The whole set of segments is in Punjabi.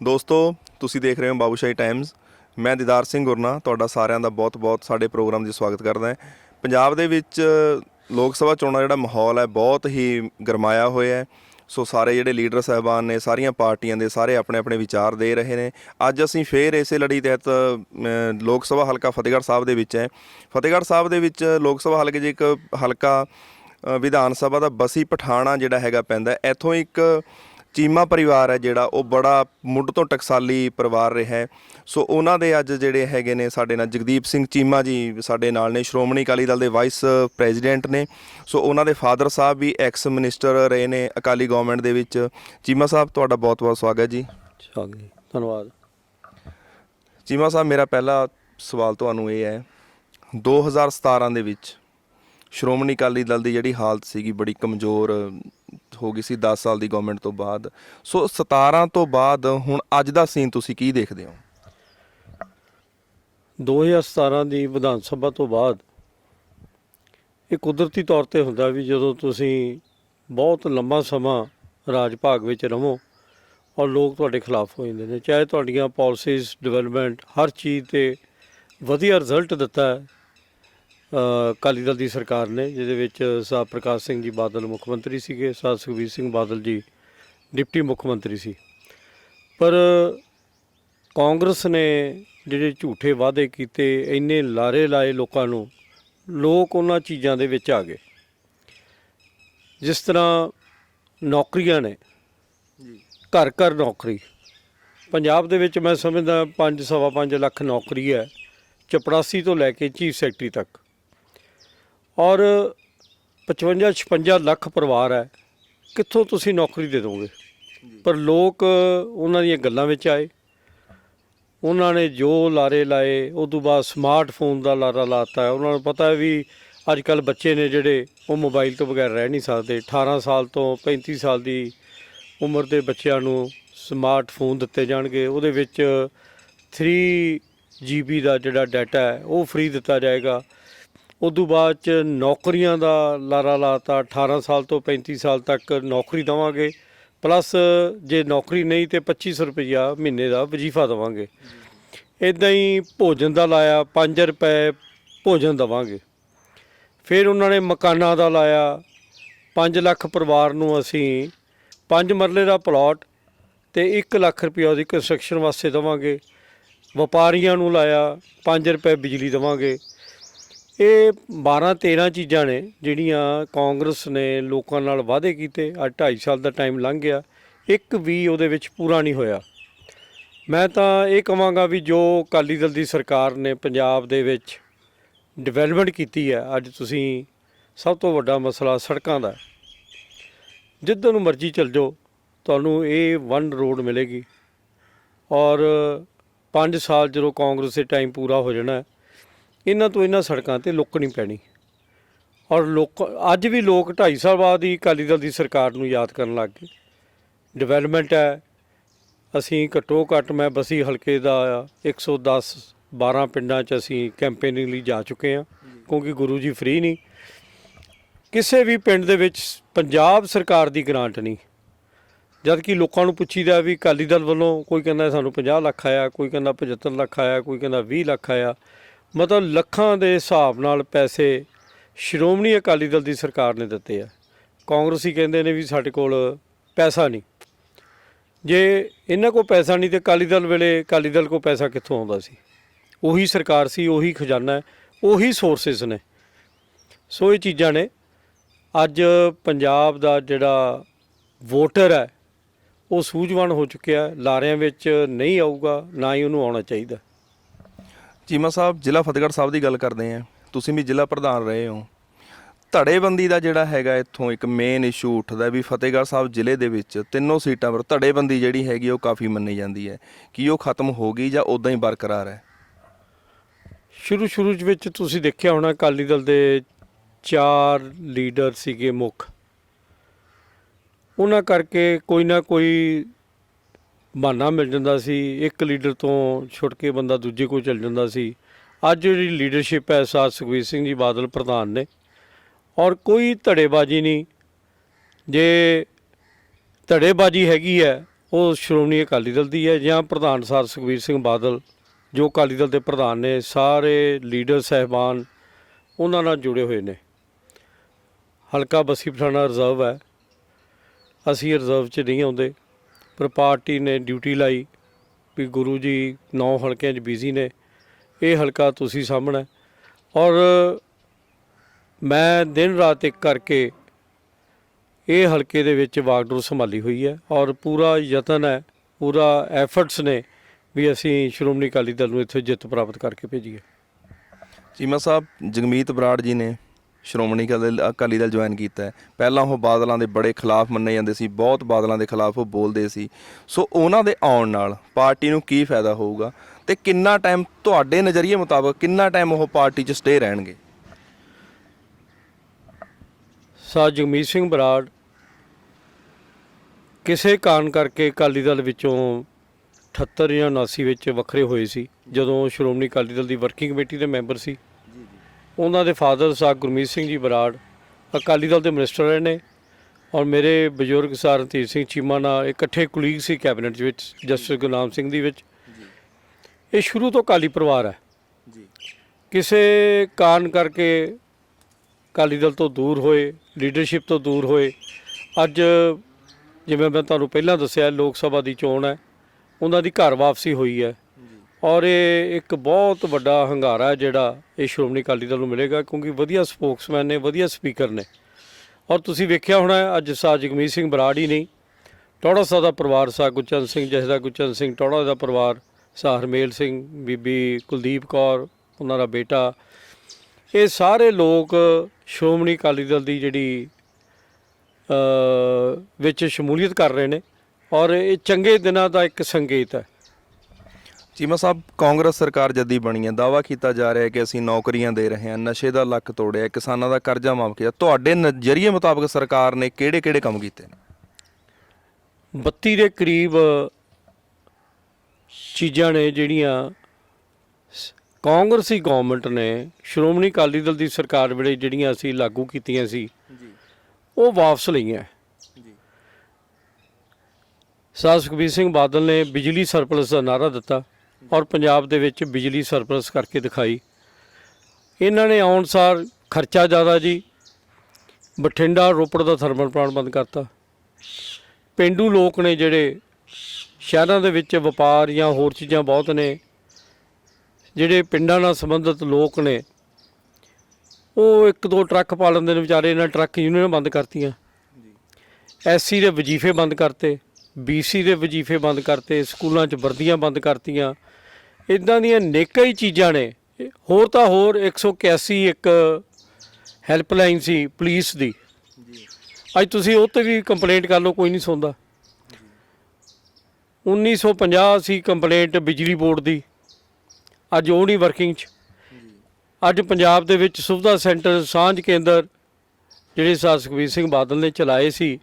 ਦੋਸਤੋ, ਤੁਸੀਂ ਦੇਖ ਰਹੇ ਹੋ ਬਾਬੂਸ਼ਾਹੀ ਟਾਈਮਜ਼ ਮੈਂ ਦੀਦਾਰ ਸਿੰਘ ਗੁਰਨਾ ਤੁਹਾਡਾ ਸਾਰਿਆਂ ਦਾ ਬਹੁਤ-ਬਹੁਤ ਸਾਡੇ ਪ੍ਰੋਗਰਾਮ ਦੀ ਸਵਾਗਤ ਕਰਦਾ ਹਾਂ। ਪੰਜਾਬ ਦੇ ਵਿੱਚ ਲੋਕ ਸਭਾ ਚੋਣਾਂ ਦਾ ਜਿਹੜਾ ਮਾਹੌਲ ਹੈ, ਬਹੁਤ ਹੀ ਗਰਮਾਇਆ ਹੋਇਆ ਹੈ। ਸੋ ਸਾਰੇ ਜਿਹੜੇ ਲੀਡਰ ਸਾਹਿਬਾਨ ਨੇ, ਸਾਰੀਆਂ ਪਾਰਟੀਆਂ ਦੇ ਸਾਰੇ ਆਪਣੇ ਆਪਣੇ ਵਿਚਾਰ ਦੇ ਰਹੇ ਨੇ। ਅੱਜ ਅਸੀਂ ਫੇਰ ਇਸੇ ਲੜੀ ਤਹਿਤ ਲੋਕ ਸਭਾ ਹਲਕਾ ਫਤਿਹਗੜ੍ਹ ਸਾਹਿਬ ਦੇ ਵਿੱਚ ਹੈ। ਫਤਿਹਗੜ੍ਹ ਸਾਹਿਬ ਦੇ ਵਿੱਚ ਲੋਕ ਸਭਾ ਹਲਕੇ 'ਚ ਇੱਕ ਹਲਕਾ ਵਿਧਾਨ ਸਭਾ ਦਾ ਬਸੀ ਪਠਾਣਾ ਜਿਹੜਾ ਹੈਗਾ ਪੈਂਦਾ ਇੱਥੋਂ ਇੱਕ ਚੀਮਾ ਪਰਿਵਾਰ ਹੈ ਜਿਹੜਾ ਉਹ ਬੜਾ ਮੁੱਢ ਤੋਂ ਟਕਸਾਲੀ ਪਰਿਵਾਰ ਰਿਹਾ ਹੈ। ਸੋ ਉਹਨਾਂ ਦੇ ਅੱਜ ਜਿਹੜੇ ਹੈਗੇ ਨੇ ਸਾਡੇ ਨਾਲ ਜਗਦੀਪ ਸਿੰਘ ਚੀਮਾ ਜੀ ਸਾਡੇ ਨਾਲ ਨੇ ਸ਼੍ਰੋਮਣੀ ਅਕਾਲੀ ਦਲ ਦੇ ਵਾਈਸ ਪ੍ਰੈਜ਼ੀਡੈਂਟ ਨੇ। ਸੋ ਉਹਨਾਂ ਦੇ ਫਾਦਰ ਸਾਹਿਬ ਵੀ ਐਕਸ ਮਿਨਿਸਟਰ ਰਹੇ ਨੇ ਅਕਾਲੀ ਗਵਰਨਮੈਂਟ ਦੇ ਵਿੱਚ। ਚੀਮਾ ਸਾਹਿਬ ਤੁਹਾਡਾ ਬਹੁਤ-ਬਹੁਤ ਸਵਾਗਤ ਜੀ। ਸਵਾਗਤ ਜੀ ਧੰਨਵਾਦ। ਚੀਮਾ ਸਾਹਿਬ ਮੇਰਾ ਪਹਿਲਾ ਸਵਾਲ ਤੁਹਾਨੂੰ ਇਹ ਹੈ 2017 ਦੇ ਵਿੱਚ ਸ਼੍ਰੋਮਣੀ ਅਕਾਲੀ ਦਲ ਦੀ ਜਿਹੜੀ ਹਾਲਤ ਸੀਗੀ ਬੜੀ ਕਮਜ਼ੋਰ ਹੋ ਗਈ ਸੀ 10 ਸਾਲ ਦੀ ਗਵਰਨਮੈਂਟ ਤੋਂ ਬਾਅਦ। ਸੋ 17 ਤੋਂ ਬਾਅਦ ਹੁਣ ਅੱਜ ਦਾ ਸੀਨ ਤੁਸੀਂ ਕੀ ਦੇਖਦੇ ਹੋ? 2017 ਦੀ ਵਿਧਾਨ ਸਭਾ ਤੋਂ ਬਾਅਦ ਇਹ ਕੁਦਰਤੀ ਤੌਰ ਤੇ ਹੁੰਦਾ ਵੀ ਜਦੋਂ ਤੁਸੀਂ ਬਹੁਤ ਲੰਮਾ ਸਮਾਂ ਰਾਜ ਭਾਗ ਵਿੱਚ ਰਹੋ ਔਰ ਲੋਕ ਤੁਹਾਡੇ ਖਿਲਾਫ ਹੋ ਜਾਂਦੇ ਨੇ, ਚਾਹੇ ਤੁਹਾਡੀਆਂ ਪਾਲਿਸੀਜ਼ ਡਿਵੈਲਪਮੈਂਟ ਹਰ ਚੀਜ਼ ਤੇ ਵਧੀਆ ਰਿਜ਼ਲਟ ਦਿੱਤਾ ਹੈ ਅਕਾਲੀ ਦਲ ਦੀ ਸਰਕਾਰ ਨੇ ਜਿਹਦੇ ਵਿੱਚ ਸਾਹਿਬ ਪ੍ਰਕਾਸ਼ ਸਿੰਘ ਜੀ ਬਾਦਲ ਮੁੱਖ ਮੰਤਰੀ ਸੀਗੇ ਸਾਹਿਬ ਸੁਖਬੀਰ ਸਿੰਘ ਬਾਦਲ ਜੀ ਡਿਪਟੀ ਮੁੱਖ ਮੰਤਰੀ ਸੀ। ਪਰ ਕਾਂਗਰਸ ਨੇ ਜਿਹੜੇ ਝੂਠੇ ਵਾਅਦੇ ਕੀਤੇ ਇੰਨੇ ਲਾਰੇ ਲਾਏ ਲੋਕਾਂ ਨੂੰ ਲੋਕ ਉਹਨਾਂ ਚੀਜ਼ਾਂ ਦੇ ਵਿੱਚ ਆ ਗਏ। ਜਿਸ ਤਰ੍ਹਾਂ ਨੌਕਰੀਆਂ ਨੇ ਘਰ ਘਰ ਨੌਕਰੀ। ਪੰਜਾਬ ਦੇ ਵਿੱਚ ਮੈਂ ਸਮਝਦਾ 5 ਸਵਾ 5 ਲੱਖ ਨੌਕਰੀ ਹੈ ਚਪੜਾਸੀ ਤੋਂ ਲੈ ਕੇ ਚੀਫ ਸੈਕਟਰੀ ਤੱਕ। ਔਰ 55 56 ਲੱਖ ਪਰਿਵਾਰ ਹੈ ਕਿੱਥੋਂ ਤੁਸੀਂ ਨੌਕਰੀ ਦੇ ਦੋਗੇ? ਪਰ ਲੋਕ ਉਹਨਾਂ ਦੀਆਂ ਗੱਲਾਂ ਵਿੱਚ ਆਏ। ਉਹਨਾਂ ਨੇ ਜੋ ਲਾਰੇ ਲਾਏ ਉਸ ਤੋਂ ਬਾਅਦ ਸਮਾਰਟਫੋਨ ਦਾ ਲਾਰਾ ਲਾਤਾ। ਹੈ ਉਹਨਾਂ ਨੂੰ ਪਤਾ ਹੈ ਵੀ ਅੱਜ ਕੱਲ ਬੱਚੇ ਨੇ ਜਿਹੜੇ ਉਹ ਮੋਬਾਈਲ ਤੋਂ ਬਗੈਰ ਰਹਿ ਨਹੀਂ ਸਕਦੇ। 18 ਸਾਲ ਤੋਂ 35 ਸਾਲ ਦੀ ਉਮਰ ਦੇ ਬੱਚਿਆਂ ਨੂੰ ਸਮਾਰਟਫੋਨ ਦਿੱਤੇ ਜਾਣਗੇ। ਉਹਦੇ ਵਿੱਚ 3 GB ਦਾ ਜਿਹੜਾ ਡਾਟਾ ਹੈ ਉਹ ਫ੍ਰੀ ਦਿੱਤਾ ਜਾਏਗਾ। ਉਦੋਂ ਬਾਅਦ ਚ ਨੌਕਰੀਆਂ ਦਾ ਲਾਰਾ ਲਾਤਾ 18 ਸਾਲ ਤੋਂ 35 ਸਾਲ ਤੱਕ ਨੌਕਰੀ ਦਵਾਂਗੇ। ਪਲੱਸ ਜੇ ਨੌਕਰੀ ਨਹੀਂ ਤੇ 2500 ਰੁਪਈਆ ਮਹੀਨੇ ਦਾ ਵਜ਼ੀਫਾ ਦਵਾਂਗੇ। ਇਦਾਂ ਹੀ ਭੋਜਨ ਦਾ ਲਾਇਆ 5 ਰੁਪਏ ਭੋਜਨ ਦਵਾਂਗੇ। ਫਿਰ ਉਹਨਾਂ ਨੇ ਮਕਾਨਾਂ ਦਾ ਲਾਇਆ 5 ਲੱਖ ਪਰਿਵਾਰ ਨੂੰ ਅਸੀਂ 5 ਮਰਲੇ ਦਾ ਪਲਾਟ ਤੇ 1 ਲੱਖ ਰੁਪਈਆ ਉਹਦੀ ਕੰਸਟਰਕਸ਼ਨ ਵਾਸਤੇ ਦਵਾਂਗੇ। ਵਪਾਰੀਆਂ ਨੂੰ ਲਾਇਆ 5 ਰੁਪਏ ਬਿਜਲੀ ਦਵਾਂਗੇ। ਇਹ 12 13 ਚੀਜ਼ਾਂ ਨੇ ਜਿਹੜੀਆਂ ਕਾਂਗਰਸ ਨੇ ਲੋਕਾਂ ਨਾਲ ਵਾਅਦੇ ਕੀਤੇ। ਅੱਜ 2.5 ਸਾਲ ਦਾ ਟਾਈਮ ਲੰਘ ਗਿਆ। ਇੱਕ ਵੀ ਉਹਦੇ ਵਿੱਚ ਪੂਰਾ ਨਹੀਂ ਹੋਇਆ। ਮੈਂ ਤਾਂ ਇਹ ਕਹਾਂਗਾ ਵੀ ਜੋ ਅਕਾਲੀ ਦਲ ਦੀ ਸਰਕਾਰ ਨੇ ਪੰਜਾਬ ਦੇ ਵਿੱਚ ਡਿਵੈਲਪਮੈਂਟ ਕੀਤੀ ਹੈ, ਅੱਜ ਤੁਸੀਂ ਸਭ ਤੋਂ ਵੱਡਾ ਮਸਲਾ ਸੜਕਾਂ ਦਾ। ਹੈ। ਜਿੱਧਰ ਨੂੰ ਮਰਜ਼ੀ ਚੱਲ ਜਾਓ, ਤੁਹਾਨੂੰ ਇਹ ਵਨ ਰੋਡ ਮਿਲੇਗੀ। ਔਰ 5 ਸਾਲ ਜਦੋਂ ਕਾਂਗਰਸ ਦੇ ਟਾਈਮ ਪੂਰਾ ਹੋ ਜਾਣਾ ਇਹਨਾਂ ਤੋਂ ਇਹਨਾਂ ਸੜਕਾਂ ਤੇ ਲੁੱਕ ਨਹੀਂ ਪੈਣੀ। ਔਰ ਲੋਕ, ਅੱਜ ਵੀ ਲੋਕ 2.5 ਸਾਲ ਬਾਅਦ ਹੀ ਅਕਾਲੀ ਦਲ ਦੀ ਸਰਕਾਰ ਨੂੰ ਯਾਦ ਕਰਨ ਲੱਗ ਗਏ। ਡਿਵੈਲਪਮੈਂਟ ਹੈ। ਅਸੀਂ ਘੱਟੋ ਘੱਟ ਮੈਂ ਬਸੀ ਹਲਕੇ ਦਾ 110 12 ਪਿੰਡਾਂ 'ਚ ਅਸੀਂ ਕੈਂਪੇਨਿੰਗ ਲਈ ਜਾ ਚੁੱਕੇ ਹਾਂ, ਕਿਉਂਕਿ ਗੁਰੂ ਜੀ ਫ੍ਰੀ ਨਹੀਂ। ਕਿਸੇ ਵੀ ਪਿੰਡ ਦੇ ਵਿੱਚ ਪੰਜਾਬ ਸਰਕਾਰ ਦੀ ਗ੍ਰਾਂਟ ਨਹੀਂ। ਜਦ ਕਿ ਲੋਕਾਂ ਨੂੰ ਪੁੱਛੀਦਾ ਵੀ ਅਕਾਲੀ ਦਲ ਵੱਲੋਂ ਕੋਈ ਕਹਿੰਦਾ ਸਾਨੂੰ 50 ਲੱਖ ਆਇਆ, ਕੋਈ ਕਹਿੰਦਾ 75 ਲੱਖ ਆਇਆ, ਕੋਈ ਕਹਿੰਦਾ 20 ਲੱਖ ਆਇਆ ਮਤਲਬ ਲੱਖਾਂ ਦੇ ਹਿਸਾਬ ਨਾਲ ਪੈਸੇ ਸ਼੍ਰੋਮਣੀ ਅਕਾਲੀ ਦਲ ਦੀ ਸਰਕਾਰ ਨੇ ਦਿੱਤੇ ਆ। ਕਾਂਗਰਸੀ ਕਹਿੰਦੇ ਨੇ ਵੀ ਸਾਡੇ ਕੋਲ ਪੈਸਾ ਨਹੀਂ। ਜੇ ਇਹਨਾਂ ਕੋਲ ਪੈਸਾ ਨਹੀਂ ਤੇ ਅਕਾਲੀ ਦਲ ਵੇਲੇ ਅਕਾਲੀ ਦਲ ਕੋਲ ਪੈਸਾ ਕਿੱਥੋਂ ਆਉਂਦਾ ਸੀ? ਉਹੀ ਸਰਕਾਰ ਸੀ, ਉਹੀ ਖਜ਼ਾਨਾ ਹੈ, ਉਹੀ ਸੋਰਸਸ ਨੇ। ਸੋ ਇਹ ਚੀਜ਼ਾਂ ਨੇ। ਅੱਜ ਪੰਜਾਬ ਦਾ ਜਿਹੜਾ ਵੋਟਰ ਹੈ, ਉਹ ਸੂਝਵਾਨ ਹੋ ਚੁੱਕਿਆ। ਲਾਰਿਆਂ ਵਿੱਚ ਨਹੀਂ ਆਊਗਾ, ਨਾ ਹੀ ਉਹਨੂੰ ਆਉਣਾ ਚਾਹੀਦਾ। ਚੀਮਾ ਸਾਹਿਬ, ਜ਼ਿਲ੍ਹਾ ਫਤਿਹਗੜ੍ਹ ਸਾਹਿਬ ਦੀ ਗੱਲ ਕਰਦੇ ਆਂ ਤੁਸੀਂ ਵੀ ਜ਼ਿਲ੍ਹਾ ਪ੍ਰਧਾਨ ਰਹੇ ਹੋ। ਧੜੇਬੰਦੀ ਦਾ ਜਿਹੜਾ ਹੈਗਾ ਇੱਥੋਂ ਇੱਕ ਮੇਨ ਇਸ਼ੂ ਉੱਠਦਾ ਵੀ ਫਤਿਹਗੜ੍ਹ ਸਾਹਿਬ ਜ਼ਿਲ੍ਹੇ ਦੇ ਵਿੱਚ ਤਿੰਨੋਂ ਸੀਟਾਂ ਪਰ ਧੜੇਬੰਦੀ ਜਿਹੜੀ ਹੈਗੀ ਉਹ ਕਾਫੀ ਮੰਨੀ ਜਾਂਦੀ ਹੈ। ਕੀ ਉਹ ਖਤਮ ਹੋ ਗਈ ਜਾਂ ਉਦਾਂ ਹੀ ਬਰਕਰਾਰ ਹੈ? ਸ਼ੁਰੂ ਸ਼ੁਰੂ ਚ ਵਿੱਚ ਤੁਸੀਂ ਦੇਖਿਆ ਹੋਣਾ ਅਕਾਲੀ ਦਲ ਦੇ ਚਾਰ ਲੀਡਰ ਸੀਗੇ ਮੁੱਖ। ਉਹਨਾਂ ਕਰਕੇ ਕੋਈ ਨਾ ਕੋਈ ਬਹਾਨਾ ਮਿਲ ਜਾਂਦਾ ਸੀ, ਇੱਕ ਲੀਡਰ ਤੋਂ ਛੁੱਟ ਕੇ ਬੰਦਾ ਦੂਜੇ ਕੋਲ ਚੱਲ ਜਾਂਦਾ ਸੀ। ਅੱਜ ਜਿਹੜੀ ਲੀਡਰਸ਼ਿਪ ਹੈ ਸਾਧ ਸੁਖਬੀਰ ਸਿੰਘ ਜੀ ਬਾਦਲ ਪ੍ਰਧਾਨ ਨੇ। ਔਰ ਕੋਈ ਧੜੇਬਾਜ਼ੀ ਨਹੀਂ। ਜੇ ਧੜੇਬਾਜ਼ੀ ਹੈਗੀ ਹੈ, ਉਹ ਸ਼੍ਰੋਮਣੀ ਅਕਾਲੀ ਦਲ ਦੀ ਹੈ ਜਾਂ ਪ੍ਰਧਾਨ ਸਰ ਸੁਖਬੀਰ ਸਿੰਘ ਬਾਦਲ, ਜੋ ਅਕਾਲੀ ਦਲ ਦੇ ਪ੍ਰਧਾਨ ਨੇ, ਸਾਰੇ ਲੀਡਰ, ਸਹਿਬਾਨ ਉਹਨਾਂ ਨਾਲ ਜੁੜੇ ਹੋਏ ਨੇ। ਹਲਕਾ ਬਸੀ ਪਠਾਣਾ ਰਿਜ਼ਰਵ ਹੈ। ਅਸੀਂ ਰਿਜ਼ਰਵ 'ਚ ਨਹੀਂ ਆਉਂਦੇ। ਪਰ ਪਾਰਟੀ ਨੇ ਡਿਊਟੀ ਲਾਈ ਵੀ ਗੁਰੂ ਜੀ ਨੌ ਹਲਕਿਆਂ 'ਚ ਬਿਜ਼ੀ ਨੇ। ਇਹ ਹਲਕਾ ਤੁਸੀਂ ਸਾਹਮਣਾ ਔਰ ਮੈਂ ਦਿਨ ਰਾਤ ਇੱਕ ਕਰਕੇ ਇਹ ਹਲਕੇ ਦੇ ਵਿੱਚ ਵਾਗਡੋਰ ਸੰਭਾਲੀ ਹੋਈ ਹੈ ਔਰ ਪੂਰਾ ਯਤਨ ਹੈ, ਪੂਰਾ ਐਫਰਟਸ ਨੇ ਵੀ ਅਸੀਂ ਸ਼੍ਰੋਮਣੀ ਅਕਾਲੀ ਦਲ ਨੂੰ ਇੱਥੇ ਜਿੱਤ ਪ੍ਰਾਪਤ ਕਰਕੇ ਭੇਜੀਏ। ਚੀਮਾ ਸਾਹਿਬ, ਜਗਮੀਤ ਬਰਾੜ ਜੀ ਨੇ ਸ਼੍ਰੋਮਣੀ ਅਕਾਲੀ- ਅਕਾਲੀ ਦਲ ਜੁਆਇਨ ਕੀਤਾ ਹੈ। ਪਹਿਲਾਂ ਉਹ ਬਾਦਲਾਂ ਦੇ ਬੜੇ ਖਿਲਾਫ ਮੰਨੇ ਜਾਂਦੇ ਸੀ, ਬਹੁਤ ਬਾਦਲਾਂ ਦੇ ਖਿਲਾਫ ਉਹ ਬੋਲਦੇ ਸੀ। ਸੋ ਉਹਨਾਂ ਦੇ ਆਉਣ ਨਾਲ ਪਾਰਟੀ ਨੂੰ ਕੀ ਫਾਇਦਾ ਹੋਊਗਾ? ਤੇ ਕਿੰਨਾ ਟਾਈਮ ਤੁਹਾਡੇ ਨਜ਼ਰੀਏ ਮੁਤਾਬਕ ਕਿੰਨਾ ਟਾਈਮ ਉਹ ਪਾਰਟੀ 'ਚ ਸਟੇ ਰਹਿਣਗੇ? ਸਰ ਜਗਮੀਤ ਸਿੰਘ ਬਰਾੜ, ਕਿਸੇ ਕਾਰਨ ਕਰਕੇ ਅਕਾਲੀ ਦਲ ਵਿੱਚੋਂ 78 ਜਾਂ 79 ਵਿੱਚ ਵੱਖਰੇ ਹੋਏ ਸੀ, ਜਦੋਂ ਸ਼੍ਰੋਮਣੀ ਅਕਾਲੀ ਦਲ ਦੀ ਵਰਕਿੰਗ ਕਮੇਟੀ ਦੇ ਮੈਂਬਰ ਸੀ। ਉਹਨਾਂ ਦੇ ਫਾਦਰ ਸਾਹਿਬ ਗੁਰਮੀਤ ਸਿੰਘ ਜੀ ਬਰਾੜ ਅਕਾਲੀ ਦਲ ਦੇ ਮਿਨਿਸਟਰ ਰਹੇ ਨੇ ਔਰ ਮੇਰੇ ਬਜ਼ੁਰਗ ਸਰ ਰਣਧੀਰ ਸਿੰਘ ਚੀਮਾ ਨਾਲ ਇਕੱਠੇ ਕੁਲੀਗ ਸੀ ਕੈਬਨਿਟ ਦੇ ਵਿੱਚ ਜਸਟਿਸ ਗੁਰਨਾਮ ਸਿੰਘ ਦੀ ਵਿੱਚ। ਇਹ ਸ਼ੁਰੂ ਤੋਂ ਅਕਾਲੀ ਪਰਿਵਾਰ ਹੈ। ਜੀ। ਕਿਸੇ ਕਾਰਨ ਕਰਕੇ ਅਕਾਲੀ ਦਲ ਤੋਂ ਦੂਰ ਹੋਏ ਲੀਡਰਸ਼ਿਪ ਤੋਂ ਦੂਰ ਹੋਏ ਅੱਜ ਜਿਵੇਂ ਮੈਂ ਤੁਹਾਨੂੰ ਪਹਿਲਾਂ ਦੱਸਿਆ ਲੋਕ ਸਭਾ ਦੀ ਚੋਣ ਹੈ ਉਹਨਾਂ ਦੀ ਘਰ ਵਾਪਸੀ ਹੋਈ ਹੈ। ਔਰ ਇਹ ਇੱਕ ਬਹੁਤ ਵੱਡਾ ਹੰਗਾਰਾ ਹੈ ਜਿਹੜਾ ਇਹ ਸ਼੍ਰੋਮਣੀ ਅਕਾਲੀ ਦਲ ਨੂੰ ਮਿਲੇਗਾ, ਕਿਉਂਕਿ ਵਧੀਆ ਸਪੋਕਸਮੈਨ ਨੇ, ਵਧੀਆ ਸਪੀਕਰ ਨੇ। ਔਰ ਤੁਸੀਂ ਵੇਖਿਆ ਹੋਣਾ ਅੱਜ ਸਾ ਜਗਮੀਤ ਸਿੰਘ ਬਰਾੜ ਹੀ ਨਹੀਂ। ਟੌੜਾ ਸਾਹਿਬ ਦਾ ਪਰਿਵਾਰ ਸਾ ਗੁਰਚਰਨ ਸਿੰਘ ਜਸਦਾ ਗੁਰਚਰਨ ਸਿੰਘ, ਟੌੜਾ ਦਾ ਪਰਿਵਾਰ ਸਾ ਹਰਮੇਲ ਸਿੰਘ, ਬੀਬੀ ਕੁਲਦੀਪ ਕੌਰ, ਉਹਨਾਂ ਦਾ ਬੇਟਾ। ਇਹ ਸਾਰੇ ਲੋਕ ਸ਼੍ਰੋਮਣੀ ਅਕਾਲੀ ਦਲ ਦੀ ਜਿਹੜੀ ਵਿੱਚ ਸ਼ਮੂਲੀਅਤ ਕਰ ਰਹੇ ਨੇ। ਔਰ ਇਹ ਚੰਗੇ ਦਿਨਾਂ ਦਾ ਇੱਕ ਸੰਕੇਤ ਹੈ। ਚੀਮਾ ਸਾਹਿਬ ਕਾਂਗਰਸ ਸਰਕਾਰ ਜੱਦੀ ਬਣੀ ਹੈ। ਦਾਵਾ ਕੀਤਾ ਜਾ ਰਿਹਾ ਹੈ ਕਿ ਅਸੀਂ ਨੌਕਰੀਆਂ ਦੇ ਰਹੇ ਹਾਂ ਨਸ਼ੇ ਦਾ ਲੱਕ ਤੋੜਿਆ ਕਿਸਾਨਾਂ ਦਾ ਕਰਜ਼ਾ ਮਾਫ ਕੀਤਾ। ਤੁਹਾਡੇ ਨਜ਼ਰੀਏ ਮੁਤਾਬਕ ਸਰਕਾਰ ਨੇ ਕਿਹੜੇ-ਕਿਹੜੇ ਕੰਮ ਕੀਤੇ ਨੇ? 32 ਦੇ ਕਰੀਬ ਚੀਜ਼ਾਂ ਨੇ ਜਿਹੜੀਆਂ ਕਾਂਗਰਸੀ ਗਵਰਨਮੈਂਟ ਨੇ ਸ਼੍ਰੋਮਣੀ ਅਕਾਲੀ ਦਲ ਦੀ ਸਰਕਾਰ ਵੇਲੇ ਜਿਹੜੀਆਂ ਅਸੀਂ ਲਾਗੂ ਕੀਤੀਆਂ ਸੀ ਜੀ। ਉਹ ਵਾਪਸ ਲਈਆਂ। ਜੀ। ਸਾਹ ਸੁਖਬੀਰ ਸਿੰਘ ਬਾਦਲ ਨੇ ਬਿਜਲੀ ਸਰਪਲਸ ਦਾ ਨਾਰਾ ਦਿੱਤਾ। ਔਰ ਪੰਜਾਬ ਦੇ ਵਿੱਚ ਬਿਜਲੀ ਸਰਪਲਸ ਕਰਕੇ ਦਿਖਾਈ। ਇਹਨਾਂ ਨੇ ਆਉਣ ਸਾਰ ਖਰਚਾ ਜ਼ਿਆਦਾ ਜੀ। ਬਠਿੰਡਾ ਰੋਪੜ ਦਾ ਥਰਮਲ ਪਲਾਂਟ ਬੰਦ ਕਰਤਾ। ਪਿੰਡੂ ਲੋਕ ਨੇ ਜਿਹੜੇ ਸ਼ਹਿਰਾਂ ਦੇ ਵਿੱਚ ਵਪਾਰ ਜਾਂ ਹੋਰ ਚੀਜ਼ਾਂ ਬਹੁਤ ਨੇ ਜਿਹੜੇ ਪਿੰਡਾਂ ਨਾਲ ਸੰਬੰਧਿਤ ਲੋਕ ਨੇ ਉਹ ਇੱਕ ਦੋ ਟਰੱਕ ਪਾ ਲੈਂਦੇ ਨੇ ਵਿਚਾਰੇ ਇਹਨਾਂ ਟਰੱਕ ਯੂਨੀਅਨ ਬੰਦ ਕਰਤੀਆਂ। ਐਸਸੀ ਦੇ ਵਜ਼ੀਫੇ ਬੰਦ ਕਰਤੇ। ਬੀਸੀ ਦੇ ਵਜ਼ੀਫੇ ਬੰਦ ਕਰਤੇ, ਸਕੂਲਾਂ 'ਚ ਵਰਦੀਆਂ ਬੰਦ ਕਰਤੀਆਂ। ਇਦਾਂ ਦੀਆਂ ਨੇਕਾਂ ਹੀ ਚੀਜ਼ਾਂ ਨੇ। ਹੋਰ ਤਾਂ ਹੋਰ 181 ਇੱਕ ਹੈਲਪਲਾਈਨ ਸੀ ਪੁਲਿਸ ਦੀ। ਅੱਜ ਤੁਸੀਂ ਉਹ ਤੇ ਵੀ ਕੰਪਲੇਂਟ ਕਰ ਲਓ, ਕੋਈ ਨਹੀਂ ਸੁਣਦਾ। 1950 ਸੀ ਕੰਪਲੇਂਟ ਬਿਜਲੀ ਬੋਰਡ ਦੀ। ਅੱਜ ਉਹ ਨਹੀਂ ਵਰਕਿੰਗ 'ਚ। ਅੱਜ ਪੰਜਾਬ ਦੇ ਵਿੱਚ ਸੁਵਿਧਾ ਸੈਂਟਰ, ਸਾਂਝ ਕੇਂਦਰ, ਜਿਹੜੇ ਸਰ ਸੁਖਬੀਰ ਸਿੰਘ ਬਾਦਲ ਨੇ ਚਲਾਏ ਸੀ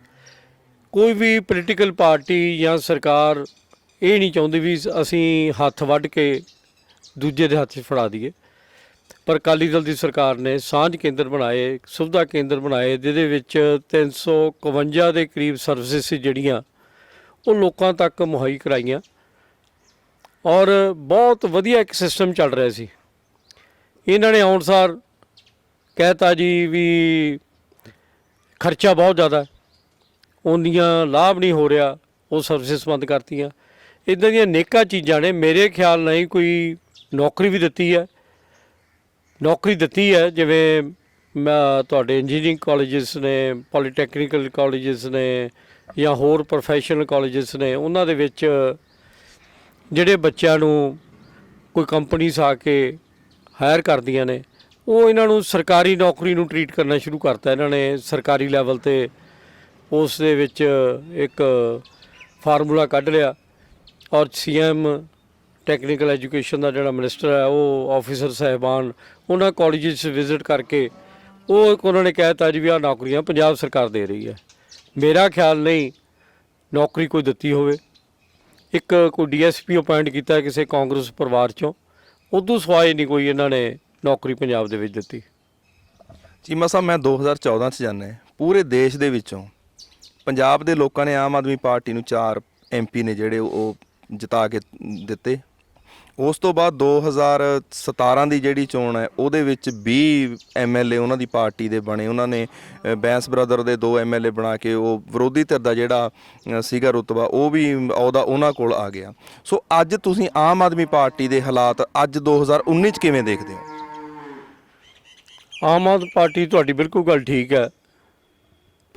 ਕੋਈ ਵੀ ਪੋਲੀਟੀਕਲ ਪਾਰਟੀ ਜਾਂ ਸਰਕਾਰ ਇਹ ਨਹੀਂ ਚਾਹੁੰਦੀ ਵੀ ਅਸੀਂ ਹੱਥ ਵੱਢ ਕੇ ਦੂਜੇ ਦੇ ਹੱਥ 'ਚ ਫੜਾ ਦਈਏ। ਪਰ ਅਕਾਲੀ ਦਲ ਦੀ ਸਰਕਾਰ ਨੇ ਸਾਂਝ ਕੇਂਦਰ ਬਣਾਏ, ਸੁਵਿਧਾ ਕੇਂਦਰ ਬਣਾਏ, ਜਿਹਦੇ ਵਿੱਚ 351 ਦੇ ਕਰੀਬ ਸਰਵਿਸਿਜ਼ ਜਿਹੜੀਆਂ, ਉਹ ਲੋਕਾਂ ਤੱਕ ਮੁਹੱਈਆ ਕਰਾਈਆਂ। ਔਰ ਬਹੁਤ ਵਧੀਆ ਇੱਕ ਸਿਸਟਮ ਚੱਲ ਰਿਹਾ ਸੀ। ਇਹਨਾਂ ਨੇ ਆਉਣ ਸਾਰ ਕਹਿਤਾ ਜੀ ਵੀ ਖਰਚਾ ਬਹੁਤ ਜ਼ਿਆਦਾ ਹੈ। ਉਹਦੀਆਂ ਲਾਭ ਨਹੀਂ ਹੋ ਰਿਹਾ, ਉਹ ਸਰਵਿਸਿਜ਼ ਬੰਦ ਕਰਤੀਆਂ। ਇਦਾਂ ਦੀਆਂ ਨੇਕਾਂ ਚੀਜ਼ਾਂ ਨੇ, ਮੇਰੇ ਖਿਆਲ ਨਾਲ ਹੀ ਕੋਈ ਨੌਕਰੀ ਵੀ ਦਿੱਤੀ ਹੈ। ਨੌਕਰੀ ਦਿੱਤੀ ਹੈ, ਜਿਵੇਂ ਮੈਂ ਤੁਹਾਡੇ ਇੰਜੀਨੀਅਰਿੰਗ ਕਾਲਜਸ ਨੇ ਪੋਲੀਟੈਕਨੀਕਲ ਕਾਲਜਸ ਨੇ, ਜਾਂ ਹੋਰ ਪ੍ਰੋਫੈਸ਼ਨਲ ਕਾਲਜਸ ਨੇ, ਉਹਨਾਂ ਦੇ ਵਿੱਚ ਜਿਹੜੇ ਬੱਚਿਆਂ ਨੂੰ ਕੋਈ ਕੰਪਨੀਸ ਆ ਕੇ ਹਾਇਰ ਕਰਦੀਆਂ ਨੇ, ਉਹ ਇਹਨਾਂ ਨੂੰ ਸਰਕਾਰੀ ਨੌਕਰੀ ਨੂੰ ਟਰੀਟ ਕਰਨਾ ਸ਼ੁਰੂ ਕਰਤਾ ਇਹਨਾਂ ਨੇ, ਸਰਕਾਰੀ ਲੈਵਲ ਤੇ ਉਸ ਦੇ ਵਿੱਚ ਇੱਕ ਫਾਰਮੂਲਾ ਕੱਢ ਲਿਆ ਔਰ ਸੀਐਮ ਟੈਕਨੀਕਲ ਐਜੂਕੇਸ਼ਨ ਦਾ ਜਿਹੜਾ ਮਿਨਿਸਟਰ ਹੈ, ਉਹ ਆਫੀਸਰ ਸਾਹਿਬਾਨ, ਉਹਨਾਂ ਕਾਲਜਸ ਵਿਜ਼ਿਟ ਕਰਕੇ ਉਹ ਉਹਨਾਂ ਨੇ ਕਹਿਤਾ ਜੀ ਵੀ ਆਹ ਨੌਕਰੀਆਂ ਪੰਜਾਬ ਸਰਕਾਰ ਦੇ ਰਹੀ ਹੈ। ਮੇਰਾ ਖਿਆਲ ਨਹੀਂ ਨੌਕਰੀ ਕੋਈ ਦਿੱਤੀ ਹੋਵੇ। ਇੱਕ ਕੋਈ ਡੀਐਸਪੀ ਅਪਾਇੰਟ ਕੀਤਾ ਕਿਸੇ ਕਾਂਗਰਸ ਪਰਿਵਾਰ ਚੋਂ, ਉਦੋਂ ਸਵਾਏ ਨਹੀਂ ਕੋਈ ਇਹਨਾਂ ਨੇ ਨੌਕਰੀ ਪੰਜਾਬ ਦੇ ਵਿੱਚ ਦਿੱਤੀ। ਚੀਮਾ ਸਾਹਿਬ, ਮੈਂ 2014 ਚ ਜਾਣਾ ਪੂਰੇ ਦੇਸ਼ ਦੇ ਵਿੱਚੋਂ ਪੰਜਾਬ ਦੇ ਲੋਕਾਂ ਨੇ ਆਮ ਆਦਮੀ ਪਾਰਟੀ ਨੂੰ ਚਾਰ ਐਮਪੀ ਨੇ ਜਿਹੜੇ ਉਹ ਜਿਤਾ ਕੇ ਦਿੱਤੇ। ਉਸ ਤੋਂ ਬਾਅਦ 2017 ਦੀ ਜਿਹੜੀ ਚੋਣ ਹੈ, ਉਹਦੇ ਵਿੱਚ 20 ਐਮਐਲਏ ਉਹਨਾਂ ਦੀ ਪਾਰਟੀ ਦੇ ਬਣੇ। ਉਹਨਾਂ ਨੇ ਬੈਂਸ ਬ੍ਰਦਰ ਦੇ ਦੋ ਐਮਐਲਏ ਬਣਾ ਕੇ ਉਹ ਵਿਰੋਧੀ ਧਿਰ ਦਾ ਜਿਹੜਾ ਸੀਗਾ ਰੁਤਬਾ, ਉਹ ਵੀ ਉਹਦਾ ਉਹਨਾਂ ਕੋਲ ਆ ਗਿਆ। ਸੋ ਅੱਜ ਤੁਸੀਂ ਆਮ ਆਦਮੀ ਪਾਰਟੀ ਦੇ ਹਾਲਾਤ ਅੱਜ 2019 ਚ ਕਿਵੇਂ ਦੇਖਦੇ ਹੋ? ਆਮ ਆਦਮੀ ਪਾਰਟੀ ਤੁਹਾਡੀ ਬਿਲਕੁਲ ਗੱਲ ਠੀਕ ਹੈ।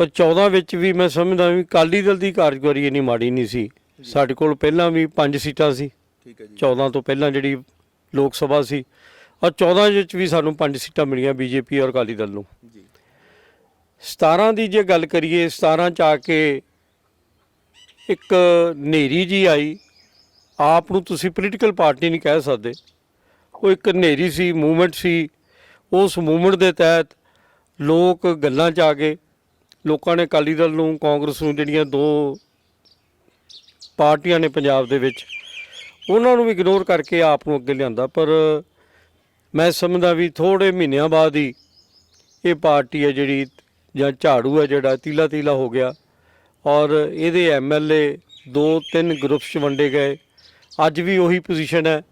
ਪਰ 14 ਵਿੱਚ ਵੀ ਮੈਂ ਸਮਝਦਾ ਵੀ ਅਕਾਲੀ ਦਲ ਦੀ ਕਾਰਜਕਾਰੀ ਇੰਨੀ ਮਾੜੀ ਨਹੀਂ ਸੀ। ਸਾਡੇ ਕੋਲ ਪਹਿਲਾਂ ਵੀ 5 ਸੀਟਾਂ ਸੀ। ਠੀਕ ਹੈ 14 ਤੋਂ ਪਹਿਲਾਂ ਜਿਹੜੀ ਲੋਕ ਸਭਾ ਸੀ। ਔਰ 14 ਵਿੱਚ ਵੀ ਸਾਨੂੰ 5 ਸੀਟਾਂ ਮਿਲੀਆਂ ਬੀਜੇਪੀ ਔਰ ਅਕਾਲੀ ਦਲ ਨੂੰ। ਜੀ। 17 ਦੀ ਜੇ ਗੱਲ ਕਰੀਏ 17 ਚ ਆ ਕੇ ਇੱਕ ਨੇਰੀ ਜੀ ਆਈ। ਆਪ ਨੂੰ ਤੁਸੀਂ ਪੋਲੀਟੀਕਲ ਪਾਰਟੀ ਨਹੀਂ ਕਹਿ ਸਕਦੇ। ਉਹ ਇੱਕ ਨੇਰੀ ਸੀ ਮੂਵਮੈਂਟ ਸੀ। ਉਸ ਮੂਵਮੈਂਟ ਦੇ ਤਹਿਤ ਲੋਕ ਗੱਲਾਂ 'ਚ ਆ ਗਏ। ਲੋਕਾਂ ਨੇ ਅਕਾਲੀ ਦਲ ਨੂੰ, ਕਾਂਗਰਸ ਨੂੰ ਜਿਹੜੀਆਂ ਦੋ ਪਾਰਟੀਆਂ ਨੇ ਪੰਜਾਬ ਦੇ ਵਿੱਚ, ਉਹਨਾਂ ਨੂੰ ਵੀ ਇਗਨੋਰ ਕਰਕੇ ਆਪ ਨੂੰ ਅੱਗੇ ਲਿਆਂਦਾ। ਪਰ ਮੈਂ ਸਮਝਦਾ ਵੀ ਥੋੜੇ ਮਹੀਨਿਆਂ ਬਾਅਦ ਹੀ ਇਹ ਪਾਰਟੀ ਹੈ ਜਿਹੜੀ ਜਾਂ ਝਾੜੂ ਹੈ ਜਿਹੜਾ ਤੀਲਾ ਤੀਲਾ ਹੋ ਗਿਆ। ਔਰ ਇਹਦੇ ਐਮਐਲਏ ਦੋ ਤਿੰਨ ਗਰੁੱਪਸ ਵੰਡੇ ਗਏ। ਅੱਜ ਵੀ ਉਹੀ ਪੋਜੀਸ਼ਨ ਹੈ।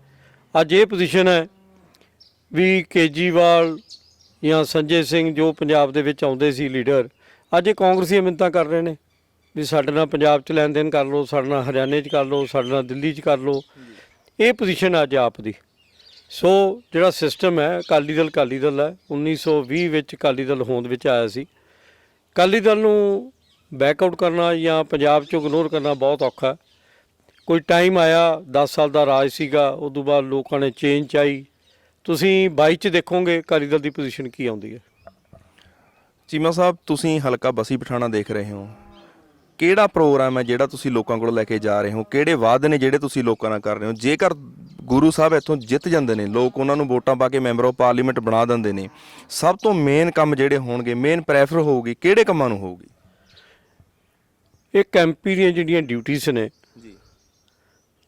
ਅੱਜ ਇਹ ਪੋਜੀਸ਼ਨ ਹੈ ਵੀ ਕੇਜੀਵਾਲ ਜਾਂ ਸੰਜੇ ਸਿੰਘ ਜੋ ਪੰਜਾਬ ਦੇ ਵਿੱਚ ਆਉਂਦੇ ਸੀ ਲੀਡਰ ਅੱਜ ਇਹ ਕਾਂਗਰਸੀ ਮਿੰਤਾਂ ਕਰ ਰਹੇ ਨੇ ਵੀ ਸਾਡੇ ਨਾਲ ਪੰਜਾਬ 'ਚ ਲੈਣ ਦੇਣ ਕਰ ਲਓ, ਸਾਡੇ ਨਾਲ ਹਰਿਆਣੇ 'ਚ ਕਰ ਲਓ, ਸਾਡੇ ਨਾਲ ਦਿੱਲੀ 'ਚ ਕਰ ਲਓ। ਇਹ ਪੋਜੀਸ਼ਨ ਅੱਜ ਆਪ ਦੀ। ਸੋ ਜਿਹੜਾ ਸਿਸਟਮ ਹੈ, ਅਕਾਲੀ ਦਲ ਅਕਾਲੀ ਦਲ ਹੈ। 1920 ਵਿੱਚ ਅਕਾਲੀ ਦਲ ਹੋਂਦ ਵਿੱਚ ਆਇਆ ਸੀ। ਅਕਾਲੀ ਦਲ ਨੂੰ ਬੈਕਆਊਟ ਕਰਨਾ ਜਾਂ ਪੰਜਾਬ 'ਚੋਂ ਇਗਨੋਰ ਕਰਨਾ ਬਹੁਤ ਔਖਾ ਕੋਈ ਟਾਈਮ ਆਇਆ 10 ਸਾਲ ਦਾ ਰਾਜ ਸੀਗਾ ਉਸ ਤੋਂ ਬਾਅਦ ਲੋਕਾਂ ਨੇ ਚੇਂਜ ਚਾਹੀ। ਤੁਸੀਂ 22 ਚ ਦੇਖੋਗੇ ਅਕਾਲੀ ਦਲ ਦੀ ਪੋਜੀਸ਼ਨ ਕੀ ਆਉਂਦੀ ਹੈ। ਚੀਮਾ ਸਾਹਿਬ ਤੁਸੀਂ ਹਲਕਾ ਬਸੀ ਪਠਾਣਾ ਦੇਖ ਰਹੇ ਹੋ। ਕਿਹੜਾ ਪ੍ਰੋਗਰਾਮ ਹੈ ਜਿਹੜਾ ਤੁਸੀਂ ਲੋਕਾਂ ਕੋਲ ਲੈ ਕੇ ਜਾ ਰਹੇ ਹੋ? ਕਿਹੜੇ ਵਾਅਦੇ ਨੇ ਜਿਹੜੇ ਤੁਸੀਂ ਲੋਕਾਂ ਨਾਲ ਕਰ ਰਹੇ ਹੋ? ਜੇਕਰ ਗੁਰੂ ਸਾਹਿਬ ਇੱਥੋਂ ਜਿੱਤ ਜਾਂਦੇ ਨੇ ਲੋਕ ਉਹਨਾਂ ਨੂੰ ਵੋਟਾਂ ਪਾ ਕੇ ਮੈਂਬਰ ਆਫ ਪਾਰਲੀਮੈਂਟ ਬਣਾ ਦਿੰਦੇ ਨੇ ਸਭ ਤੋਂ ਮੇਨ ਕੰਮ ਜਿਹੜੇ ਹੋਣਗੇ ਮੇਨ ਪ੍ਰੈਫਰ ਹੋਊਗੀ ਕਿਹੜੇ ਕੰਮਾਂ ਨੂੰ ਹੋਊਗੀ? ਇੱਕ ਐਮਪੀ ਦੀਆਂ ਜਿਹੜੀਆਂ ਡਿਊਟੀਆਂ ਨੇ ਜੀ।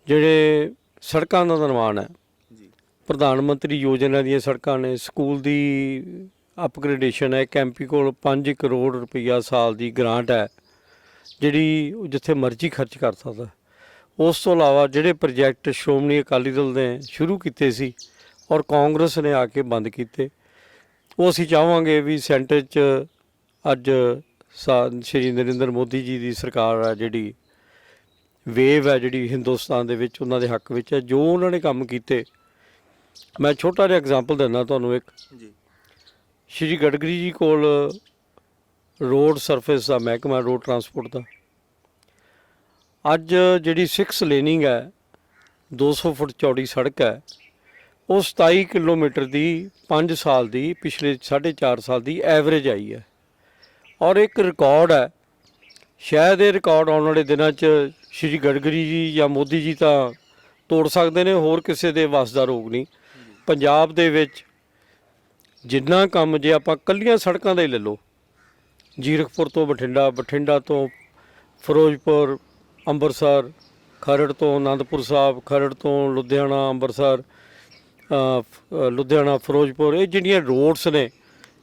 ਜਿਹੜੇ ਸੜਕਾਂ ਦਾ ਨਿਰਮਾਣ ਹੈ। ਜੀ। ਪ੍ਰਧਾਨ ਮੰਤਰੀ ਯੋਜਨਾ ਦੀਆਂ ਸੜਕਾਂ ਨੇ ਸਕੂਲ ਦੀ ਅਪਗ੍ਰੇਡੇਸ਼ਨ ਹੈ। ਕੈਂਪੀ ਕੋਲ 5 ਕਰੋੜ ਰੁਪਈਆ ਸਾਲ ਦੀ ਗ੍ਰਾਂਟ ਹੈ, ਜਿਹੜੀ ਜਿੱਥੇ ਮਰਜ਼ੀ ਖਰਚ ਕਰ ਸਕਦਾ। ਉਸ ਤੋਂ ਇਲਾਵਾ ਜਿਹੜੇ ਪ੍ਰੋਜੈਕਟ ਸ਼੍ਰੋਮਣੀ ਅਕਾਲੀ ਦਲ ਨੇ ਸ਼ੁਰੂ ਕੀਤੇ ਸੀ ਔਰ ਕਾਂਗਰਸ ਨੇ ਆ ਕੇ ਬੰਦ ਕੀਤੇ, ਉਹ ਅਸੀਂ ਚਾਹਾਂਗੇ ਵੀ ਸੈਂਟਰ 'ਚ ਅੱਜ ਸਾ- ਸ਼੍ਰੀ ਨਰਿੰਦਰ ਮੋਦੀ ਜੀ ਦੀ ਸਰਕਾਰ ਹੈ, ਜਿਹੜੀ ਵੇਵ ਹੈ, ਜਿਹੜੀ ਹਿੰਦੁਸਤਾਨ ਦੇ ਵਿੱਚ ਉਹਨਾਂ ਦੇ ਹੱਕ ਵਿੱਚ ਹੈ। ਜੋ ਉਹਨਾਂ ਨੇ ਕੰਮ ਕੀਤੇ, ਮੈਂ ਛੋਟਾ ਜਿਹਾ ਐਗਜ਼ਾਮਪਲ ਦਿੰਦਾ ਤੁਹਾਨੂੰ ਇੱਕ। ਜੀ। ਸ਼੍ਰੀ ਗਡਕਰੀ ਜੀ ਕੋਲ ਰੋਡ ਸਰਫੇਸ ਦਾ ਮਹਿਕਮਾ, ਰੋਡ ਟਰਾਂਸਪੋਰਟ ਦਾ। ਅੱਜ ਜਿਹੜੀ 6 ਲੇਨਿੰਗ ਹੈ 200 ਫੁੱਟ ਚੌੜੀ ਸੜਕ ਹੈ, ਉਹ 27 ਕਿਲੋਮੀਟਰ ਦੀ 5 ਸਾਲ ਦੀ, ਪਿਛਲੇ 4.5 ਸਾਲ ਦੀ ਐਵਰੇਜ ਆਈ ਹੈ। ਔਰ ਇੱਕ ਰਿਕਾਰਡ ਹੈ, ਸ਼ਾਇਦ ਇਹ ਰਿਕਾਰਡ ਆਉਣ ਵਾਲੇ ਦਿਨਾਂ 'ਚ ਸ਼੍ਰੀ ਗਡਕਰੀ ਜੀ ਜਾਂ ਮੋਦੀ ਜੀ ਤਾਂ ਤੋੜ ਸਕਦੇ ਨੇ, ਹੋਰ ਕਿਸੇ ਦੇ ਵੱਸ ਦਾ ਰੋਗ ਨਹੀਂ। ਪੰਜਾਬ ਦੇ ਵਿੱਚ ਜਿੰਨਾ ਕੰਮ ਜੇ ਆਪਾਂ ਕੱਲੀਆਂ ਸੜਕਾਂ ਦਾ ਹੀ ਲੈ ਲਓ। ਜੀਰਕਪੁਰ ਤੋਂ ਬਠਿੰਡਾ ਬਠਿੰਡਾ ਤੋਂ ਫਿਰੋਜ਼ਪੁਰ, ਅੰਮ੍ਰਿਤਸਰ, ਖਰੜ ਤੋਂ ਆਨੰਦਪੁਰ ਸਾਹਿਬ, ਖਰੜ ਤੋਂ ਲੁਧਿਆਣਾ, ਅੰਮ੍ਰਿਤਸਰ ਲੁਧਿਆਣਾ, ਫਿਰੋਜ਼ਪੁਰ, ਇਹ ਜਿਹੜੀਆਂ ਰੋਡਸ ਨੇ,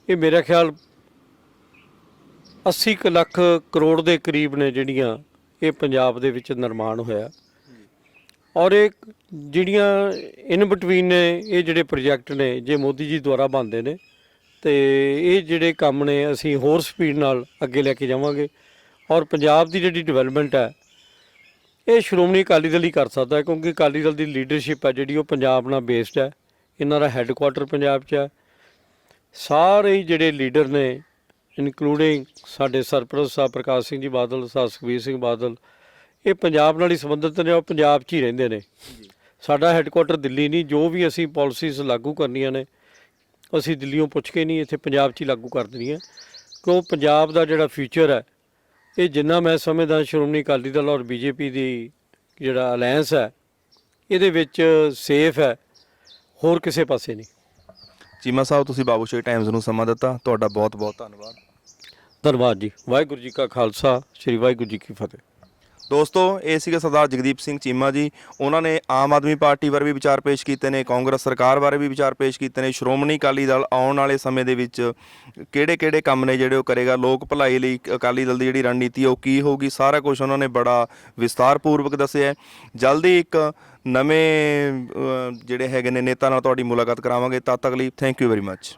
ਇਹ ਮੇਰਾ ਖਿਆਲ 80 ਕੁ ਲੱਖ ਕਰੋੜ ਦੇ ਕਰੀਬ ਨੇ ਜਿਹੜੀਆਂ ਇਹ ਪੰਜਾਬ ਦੇ ਵਿੱਚ ਨਿਰਮਾਣ ਹੋਇਆ। ਔਰ ਇਹ ਜਿਹੜੀਆਂ ਇਨ ਬਿਟਵੀਨ ਨੇ, ਇਹ ਜਿਹੜੇ ਪ੍ਰੋਜੈਕਟ ਨੇ, ਜੇ ਮੋਦੀ ਜੀ ਦੁਆਰਾ ਬਣਦੇ ਨੇ, ਤੇ ਇਹ ਜਿਹੜੇ ਕੰਮ ਨੇ, ਅਸੀਂ ਹੋਰ ਸਪੀਡ ਨਾਲ ਅੱਗੇ ਲੈ ਕੇ ਜਾਵਾਂਗੇ। ਔਰ ਪੰਜਾਬ ਦੀ ਜਿਹੜੀ ਡਿਵੈਲਪਮੈਂਟ ਹੈ, ਇਹ ਸ਼੍ਰੋਮਣੀ ਅਕਾਲੀ ਦਲ ਹੀ ਕਰ ਸਕਦਾ ਕਿਉਂਕਿ ਅਕਾਲੀ ਦਲ ਦੀ ਲੀਡਰਸ਼ਿਪ ਹੈ ਜਿਹੜੀ, ਉਹ ਪੰਜਾਬ ਨਾਲ ਬੇਸਡ ਹੈ। ਇਹਨਾਂ ਦਾ ਹੈੱਡਕੁਆਟਰ ਪੰਜਾਬ 'ਚ ਹੈ। ਸਾਰੇ ਜਿਹੜੇ ਲੀਡਰ ਨੇ ਇਨਕਲੂਡਿੰਗ ਸਾਡੇ ਸਰਪ੍ਰਸਤ ਸਾਹਿਬ ਪ੍ਰਕਾਸ਼ ਸਿੰਘ ਜੀ ਬਾਦਲ ਸਾਹਿਬ ਸੁਖਬੀਰ ਸਿੰਘ ਬਾਦਲ ਇਹ ਪੰਜਾਬ ਨਾਲ ਹੀ ਸੰਬੰਧਿਤ ਨੇ ਉਹ ਪੰਜਾਬ 'ਚ ਹੀ ਰਹਿੰਦੇ ਨੇ। ਸਾਡਾ ਹੈੱਡਕੁਆਟਰ ਦਿੱਲੀ ਨਹੀਂ ਜੋ ਵੀ ਅਸੀਂ ਪਾਲਿਸੀਜ਼ ਲਾਗੂ ਕਰਨੀਆਂ ਨੇ ਅਸੀਂ ਦਿੱਲੀੋਂ ਪੁੱਛ ਕੇ ਨਹੀਂ ਇੱਥੇ ਪੰਜਾਬ 'ਚ ਹੀ ਲਾਗੂ ਕਰ ਦੇਣੀਆਂ। ਕਿਉਂ ਪੰਜਾਬ ਦਾ ਜਿਹੜਾ ਫਿਊਚਰ ਹੈ ਇਹ ਜਿੰਨਾ ਮੈਂ ਸਮਝਦਾ ਸ਼੍ਰੋਮਣੀ ਅਕਾਲੀ ਦਲ ਔਰ ਬੀਜੇਪੀ ਦੀ ਜਿਹੜਾ ਅਲਾਈਅੰਸ ਹੈ ਇਹਦੇ ਵਿੱਚ ਸੇਫ ਹੈ ਹੋਰ ਕਿਸੇ ਪਾਸੇ ਨਹੀਂ। ਚੀਮਾ ਸਾਹਿਬ ਤੁਸੀਂ ਬਾਬੂਸ਼ਾਹੀ ਟਾਈਮਜ਼ ਨੂੰ ਸਮਾਂ ਦਿੱਤਾ ਤੁਹਾਡਾ ਬਹੁਤ ਬਹੁਤ ਧੰਨਵਾਦ। ਧੰਨਵਾਦ ਜੀ। ਵਾਹਿਗੁਰੂ ਜੀ ਕਾ ਖਾਲਸਾ ਸ੍ਰੀ ਵਾਹਿਗੁਰੂ ਜੀ ਕੀ ਫਤਿਹ। ਦੋਸਤੋ, ਇਹ ਸੀਗੇ ਸਰਦਾਰ ਜਗਦੀਪ ਸਿੰਘ ਚੀਮਾ ਜੀ। ਉਹਨਾਂ ਨੇ ਆਮ ਆਦਮੀ ਪਾਰਟੀ ਬਾਰੇ ਵੀ ਵਿਚਾਰ ਪੇਸ਼ ਕੀਤੇ ਨੇ, ਕਾਂਗਰਸ ਸਰਕਾਰ ਬਾਰੇ ਵੀ ਵਿਚਾਰ ਪੇਸ਼ ਕੀਤੇ ਨੇ। ਸ਼੍ਰੋਮਣੀ ਅਕਾਲੀ ਦਲ ਆਉਣ ਵਾਲੇ ਸਮੇਂ ਦੇ ਵਿੱਚ ਕਿਹੜੇ-ਕਿਹੜੇ ਕੰਮ ਨੇ ਜਿਹੜੇ ਉਹ ਕਰੇਗਾ? ਲੋਕ ਭਲਾਈ ਲਈ ਅਕਾਲੀ ਦਲ ਦੀ ਜਿਹੜੀ ਰਣਨੀਤੀ ਹੈ ਉਹ ਕੀ ਹੋਊਗੀ? ਸਾਰਾ ਕੁਝ ਉਹਨਾਂ ਨੇ ਬੜਾ ਵਿਸਤਾਰਪੂਰਵਕ ਦੱਸਿਆ ਹੈ। ਜਲਦੀ ਇੱਕ ਨਵੇਂ ਜਿਹੜੇ ਹੈਗੇ ਨੇ ਨੇਤਾ ਨਾਲ ਤੁਹਾਡੀ ਮੁਲਾਕਾਤ ਕਰਾਵਾਂਗੇ। ਤਦ ਤੱਕ ਲਈ ਥੈਂਕ ਯੂ ਵੈਰੀ ਮੱਚ